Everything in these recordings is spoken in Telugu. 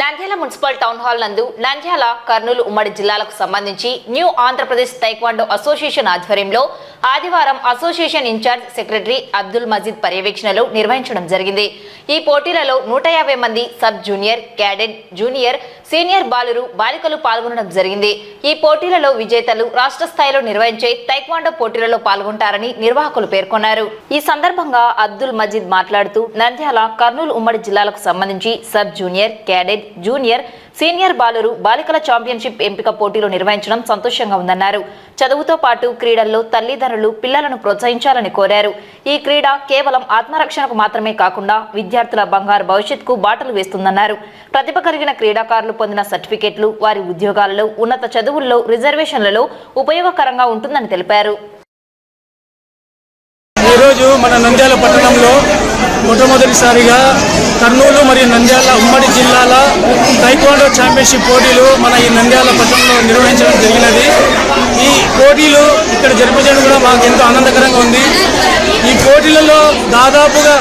నంద్యాల మున్సిపల్ టౌన్ హాల్ నందు నంద్యాల కర్నూలు ఉమ్మడి జిల్లాలకు సంబంధించి న్యూ ఆంధ్రప్రదేశ్ తైక్వాండో అసోసియేషన్ ఆధ్వర్యంలో ఆదివారం association incharge secretary Abdul Majeed పర్యవేక్షణలో నిర్వహించడం జరిగింది. ఈ పోటీలలో నూట యాభై మంది sub junior cadet junior senior బాలురు బాలికలు పాల్గొనడం జరిగింది. ఈ పోటీలలో విజేతలు రాష్ట్ర స్థాయిలో నిర్వహించే తైక్వాండో పోటీలలో పాల్గొంటారని నిర్వాహకులు పేర్కొన్నారు. ఈ సందర్భంగా అబ్దుల్ మజీద్ మాట్లాడుతూ నంద్యాల కర్నూలు ఉమ్మడి జిల్లాలకు సంబంధించి sub junior cadet junior senior బాలురు బాలికల ఛాంపియన్షిప్ ఎంపిక పోటీలు నిర్వహించడం సంతోషంగా ఉందన్నారు. చదువుతో పాటు క్రీడల్లో తల్లిదండ్రులు పిల్లలను ప్రోత్సహించాలని కోరారు. ఈ క్రీడ కేవలం ఆత్మరక్షణకు మాత్రమే కాకుండా విద్యార్థుల బంగారు భవిష్యత్తుకు బాటలు వేస్తుందన్నారు. ప్రతిభ కలిగిన క్రీడాకారులు పొందిన సర్టిఫికెట్లు వారి ఉద్యోగాలలో ఉన్నత చదువుల్లో రిజర్వేషన్లలో ఉపయోగకరంగా ఉంటుందని తెలిపారు. ఈరోజు మన నంద్యాల పట్టణంలో మొట్టమొదటిసారిగా కర్నూలు మరియు నంద్యాల ఉమ్మడి జిల్లాల టైక్వాండో ఛాంపియన్షిప్ పోటీలు మన ఈ నంద్యాల పట్టణంలో నిర్వహించడం జరిగినది. ఈ పోటీలు ఇక్కడ జరిపించడం కూడా మాకు ఎంతో ఆనందకరంగా ఉంది. ఈ పోటీలలో దాదాపుగా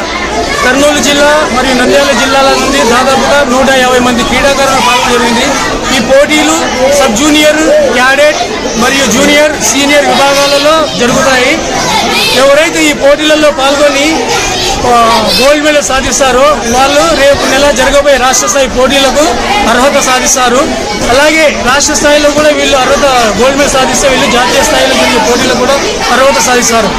కర్నూలు జిల్లా మరియు నంద్యాల జిల్లాల నుండి దాదాపుగా నూట యాభై మంది క్రీడాకారులు పాల్గొన జరిగింది. ఈ పోటీలు సబ్ జూనియర్ క్యాడెట్ మరియు జూనియర్ సీనియర్ విభాగాలలో జరుగుతాయి. ఎవరైతే ఈ పోటీలలో పాల్గొని గోల్డ్ మెడల్ సాధిస్తారో వాళ్ళు రేపు నెల జరగబోయే రాష్ట్ర స్థాయి పోటీలకు అర్హత సాధిస్తారు. అలాగే రాష్ట్ర స్థాయిలో కూడా వీళ్ళు అర్హత గోల్డ్ మెడల్ సాధిస్తే వీళ్ళు జాతీయ స్థాయిలో వీళ్ళు పోటీలకు కూడా అర్హత సాధిస్తారు.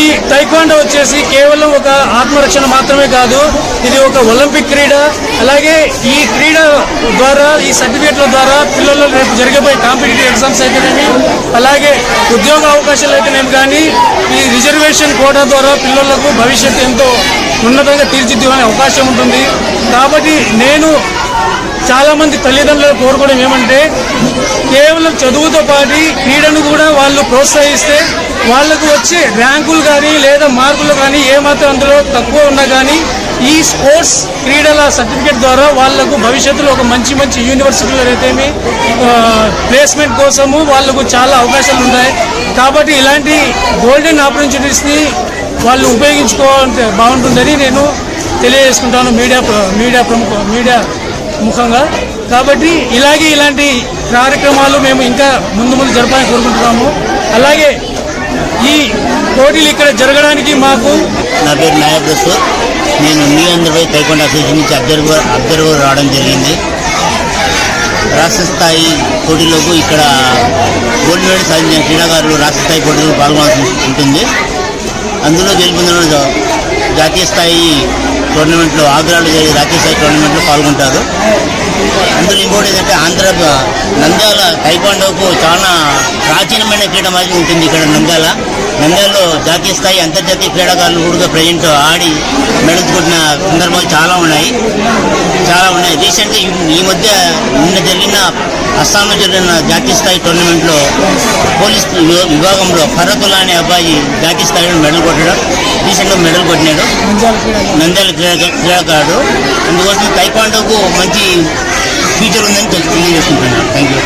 ఈ టైక్వాండో వచ్చేసి కేవలం ఒక ఆత్మరక్షణ మాత్రమే కాదు ఇది ఒక ఒలింపిక్ క్రీడ. అలాగే ఈ క్రీడ ద్వారా ఈ సర్టిఫికేట్ల ద్వారా పిల్లలు రేపు జరిగబోయే కాంపిటేటివ్ ఎగ్జామ్స్ అయితేనేమి అలాగే ఉద్యోగ అవకాశాలు అయితేనేమి కానీ ఈ రిజర్వేషన్ కోటా ద్వారా పిల్లలకు భవిష్యత్తు ఎంతో ఉన్నతంగా తీర్చిదిద్దుకునే అవకాశం ఉంటుంది. కాబట్టి నేను చాలామంది తల్లిదండ్రులు కోరుకోవడం ఏమంటే కేవలం చదువుతో పాటు క్రీడను కూడా వాళ్ళు ప్రోత్సహిస్తే వాళ్ళకు వచ్చే ర్యాంకులు కానీ లేదా మార్కులు కానీ ఏమాత్రం అందులో తక్కువ ఉన్నా కానీ ఈ స్పోర్ట్స్ క్రీడల సర్టిఫికేట్ ద్వారా వాళ్ళకు భవిష్యత్తులో ఒక మంచి మంచి యూనివర్సిటీలో అయితేమి ప్లేస్మెంట్ కోసము వాళ్ళకు చాలా అవకాశాలు ఉన్నాయి కాబట్టి ఇలాంటి గోల్డెన్ ఆపర్చునిటీస్ని వాళ్ళు ఉపయోగించుకోవాలంటే బాగుంటుందని నేను తెలియజేసుకుంటాను మీడియా ప్ర- మీడియా ప్రముఖ మీడియా ముఖంగా. కాబట్టి ఇలాగే ఇలాంటి కార్యక్రమాలు మేము ఇంకా ముందు ముందు జరపాలని కోరుకుంటున్నాము. అలాగే ఈ పోటీలు ఇక్కడ జరగడానికి మాకు నా పేరు నాయక్ నేను మీ ఆంధ్రప్రదేశ్ తైకొండ అసోసియేషన్ నుంచి అబ్జర్వర్ అబ్జర్వర్ రావడం జరిగింది. రాష్ట్ర స్థాయి పోటీలకు ఇక్కడ గోల్డ్ మెడల్ సాధించిన క్రీడాకారులు రాష్ట్ర స్థాయి పోటీలకు పాల్గొనాల్సి ఉంటుంది. అందులో గెలుపొందడం జాతీయ స్థాయి టోర్నమెంట్లో ఆగ్రాలో జరిగే జాతీయ స్థాయి టోర్నమెంట్లో పాల్గొంటారు. అందులో ఇంకోటి ఏంటంటే ఆంధ్ర నంద్యాల టైకాండోకు చాలా ప్రాచీనమైన క్రీడ మాదిరి ఉంటుంది ఇక్కడ నంద్యాల. నంద్యాలలో జాతీయ స్థాయి అంతర్జాతీయ క్రీడాకారులు కూడా ప్రజెంట్ ఆడి మెడల్చుకుంటున్న కొట్టిన సందర్భాలు చాలా ఉన్నాయి. చాలా ఉన్నాయి. రీసెంట్గా ఈ- ఈ మధ్య నిన్న జరిగిన అస్సాంలో జరిగిన జాతీయ స్థాయి టోర్నమెంట్లో పోలీస్ విభాగంలో ఫరతుల్లా అనే అబ్బాయి జాతీయ స్థాయిలో మెడల్ కొట్టడం రీసెంట్గా మెడల్ కొట్టినాడు. నంద్యాల క్రీడా క్రీడాకారుడు అందుకోసం టైక్వాండోకు మంచి ఫ్యూచర్ ఉందని తెలియజేసుకుంటున్నాను. Thank you